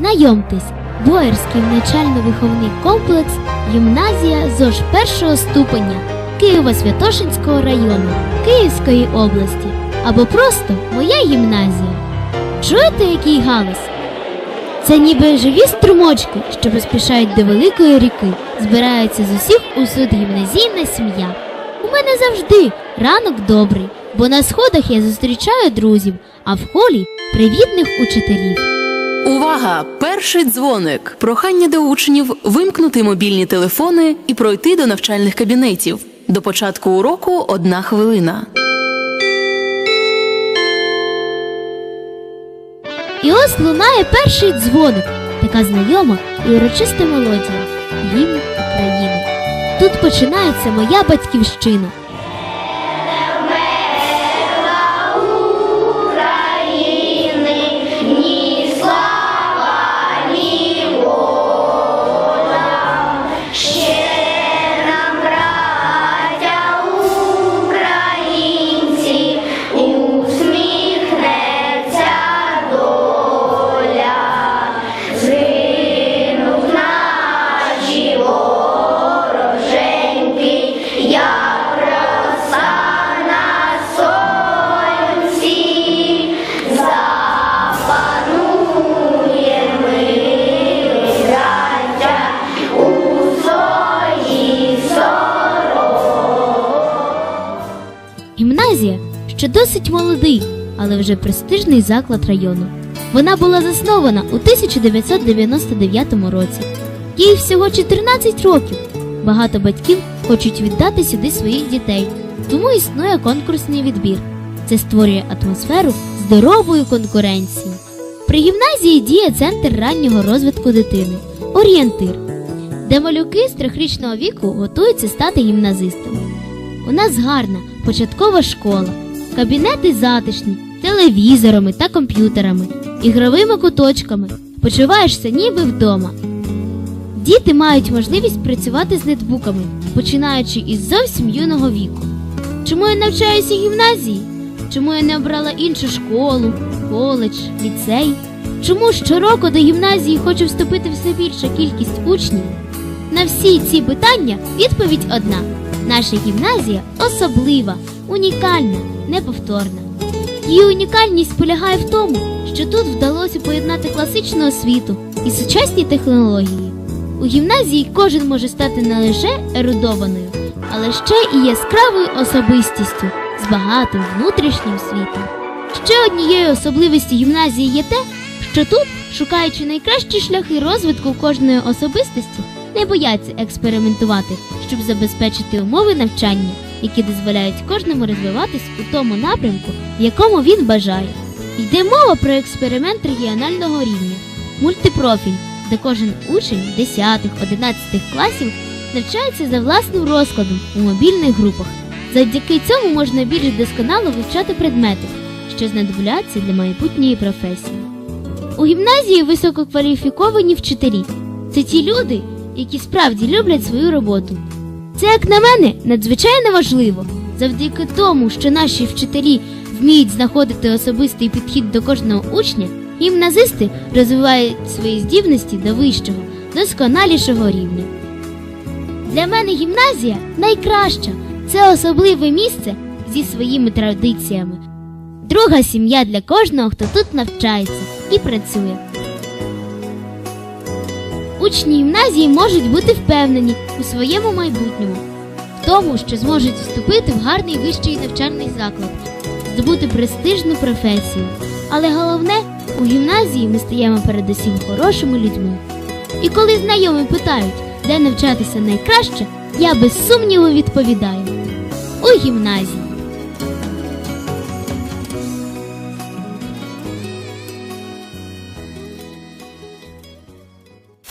Знайомтесь, Боярський навчально-виховний комплекс Гімназія ЗОЖ першого ступеня Києво-Святошинського району Київської області або просто Моя гімназія. Чуєте, який галас? Це ніби живі струмочки, що поспішають до великої ріки, збираються з усіх усюд гімназійна сім'я. У мене завжди ранок добрий, бо на сходах я зустрічаю друзів, а в холі привітних учителів. Увага! Перший дзвоник. Прохання до учнів вимкнути мобільні телефони і пройти до навчальних кабінетів. До початку уроку одна хвилина. І ось лунає перший дзвоник, така знайома і урочиста мелодія гімн України. Тут починається моя батьківщина. Ще досить молодий, але вже престижний заклад району. Вона була заснована у 1999 році. Їй всього 14 років. Багато батьків хочуть віддати сюди своїх дітей, тому існує конкурсний відбір. Це створює атмосферу здорової конкуренції. При гімназії діє центр раннього розвитку дитини орієнтир, де малюки з трьохрічного віку готуються стати гімназистами. У нас гарна початкова школа, кабінети затишні, телевізорами та комп'ютерами, ігровими куточками. Почуваєшся ніби вдома. Діти мають можливість працювати з нетбуками, починаючи із зовсім юного віку. Чому я навчаюся гімназії? Чому я не обрала іншу школу, коледж, ліцей? Чому щороку до гімназії хоче вступити все більша кількість учнів? На всі ці питання відповідь одна: наша гімназія особлива, унікальна, неповторна. Її унікальність полягає в тому, що тут вдалося поєднати класичну освіту і сучасні технології. У гімназії кожен може стати не лише ерудованою, але ще і яскравою особистістю з багатим внутрішнім світом. Ще однією особливістю гімназії є те, що тут, шукаючи найкращі шляхи розвитку кожної особистості, не бояться експериментувати, щоб забезпечити умови навчання, які дозволяють кожному розвиватись у тому напрямку, в якому він бажає. Йде мова про експеримент регіонального рівня, мультипрофіль, де кожен учень 10-11 класів навчається за власним розкладом у мобільних групах. Завдяки цьому можна більш досконало вивчати предмети, що знадобляться для майбутньої професії. У гімназії висококваліфіковані вчителі. Це ті люди, які справді люблять свою роботу. Це, як на мене, надзвичайно важливо. Завдяки тому, що наші вчителі вміють знаходити особистий підхід до кожного учня, гімназисти розвивають свої здібності до вищого, досконалішого рівня. Для мене гімназія найкраща. Це особливе місце зі своїми традиціями. Друга сім'я для кожного, хто тут навчається і працює. Учні гімназії можуть бути впевнені у своєму майбутньому, в тому, що зможуть вступити в гарний вищий навчальний заклад, здобути престижну професію. Але головне, у гімназії ми стаємо передусім хорошими людьми. І коли знайомі питають, де навчатися найкраще, я без сумніву відповідаю у гімназії.